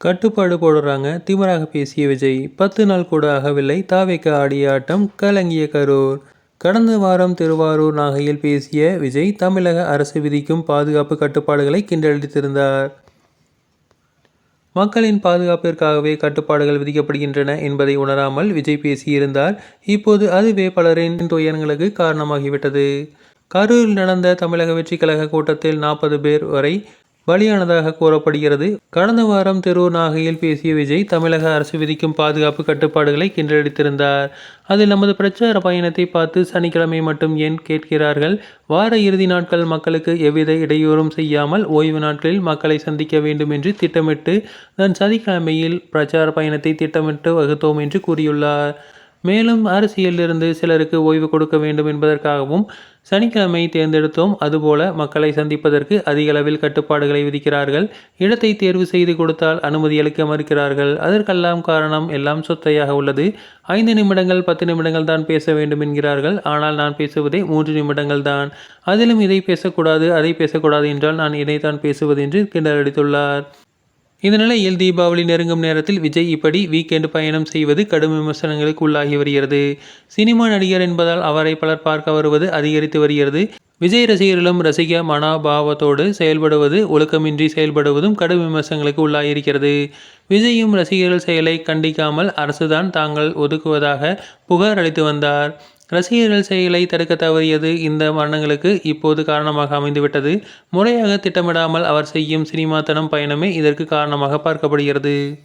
கட்டுப்பாடு போடுறாங்க. திமிராக பேசிய விஜய் பத்து நாள் கூட ஆகவில்லை. தாவேக்க ஆடிய ஆட்டம் கலங்கிய கரூர். கடந்த வாரம் திருவாரூர் நாகையில் பேசிய விஜய் தமிழக அரசு விதிக்கும் பாதுகாப்பு கட்டுப்பாடுகளை கிண்டடித்திருந்தார் மக்களின் பாதுகாப்பிற்காகவே கட்டுப்பாடுகள் விதிக்கப்படுகின்றன என்பதை உணராமல் விஜய் பேசியிருந்தார். இப்போது அதுவே பலரின் துயரங்களுக்கு காரணமாகிவிட்டது. கரூரில் நடந்த தமிழக வெற்றி கழக கூட்டத்தில் நாற்பது பேர் வரை பலியானதாக கூறப்படுகிறது. கடந்த வாரம் தெரூர் நாகையில் பேசிய விஜய் தமிழக அரசு விதிக்கும் பாதுகாப்பு கட்டுப்பாடுகளை கிண்டடித்திருந்தார் அதில் நமது பிரச்சார பயணத்தை பார்த்து சனிக்கிழமை மட்டும் ஏன் கேட்கிறார்கள்? வார இறுதி நாட்கள் மக்களுக்கு எவ்வித இடையூறும் செய்யாமல் ஓய்வு நாட்களில் மக்களை சந்திக்க வேண்டும் என்று திட்டமிட்டு நான் சனிக்கிழமையில் பிரச்சார பயணத்தை திட்டமிட்டு வகுத்தோம் என்று கூறியுள்ளார். மேலும் அரசியலிருந்து சிலருக்கு ஓய்வு கொடுக்க வேண்டும் என்பதற்காகவும் சனிக்கிழமை தேர்ந்தெடுத்தோம். அதுபோல மக்களை சந்திப்பதற்கு அதிக அளவில் கட்டுப்பாடுகளை விதிக்கிறார்கள். இடத்தை தேர்வு செய்து கொடுத்தால் அனுமதி அளிக்க மறுக்கிறார்கள். அதற்கெல்லாம் காரணம் எல்லாம் சொத்தையாக உள்ளது. ஐந்து நிமிடங்கள் பத்து நிமிடங்கள் தான் பேச வேண்டும் என்கிறார்கள். ஆனால் நான் பேசுவதே மூன்று நிமிடங்கள் தான். அதிலும் இதை பேசக்கூடாது அதை பேசக்கூடாது என்றால் நான் இதைத்தான் பேசுவது என்று கிண்டலடித்துள்ளார் இந்த நிலையில் தீபாவளி நெருங்கும் நேரத்தில் விஜய் இப்படி வீக்கெண்டு பயணம் செய்வது கடும் விமர்சனங்களுக்கு உள்ளாகி வருகிறது. சினிமா நடிகர் என்பதால் அவரை பலர் பார்க்க வருவது அதிகரித்து வருகிறது. விஜய் ரசிகர்களும் ரசிக மனோபாவத்தோடு செயல்படுவது ஒழுக்கமின்றி செயல்படுவதும் கடும் விமர்சனங்களுக்கு உள்ளாகியிருக்கிறது விஜயும் ரசிகர்கள் செயலை கண்டிக்காமல் அரசுதான் தாங்கள் ஒதுக்குவதாக புகார் அளித்து வந்தார். ரசிகர்கள் செயலை தடுக்க தவறியது இந்த மரணங்களுக்கு இப்போது காரணமாக அமைந்துவிட்டது. முறையாக திட்டமிடாமல் அவர் செய்யும் சினிமாத்தனம் பயணமே இதற்கு காரணமாக பார்க்கப்படுகிறது.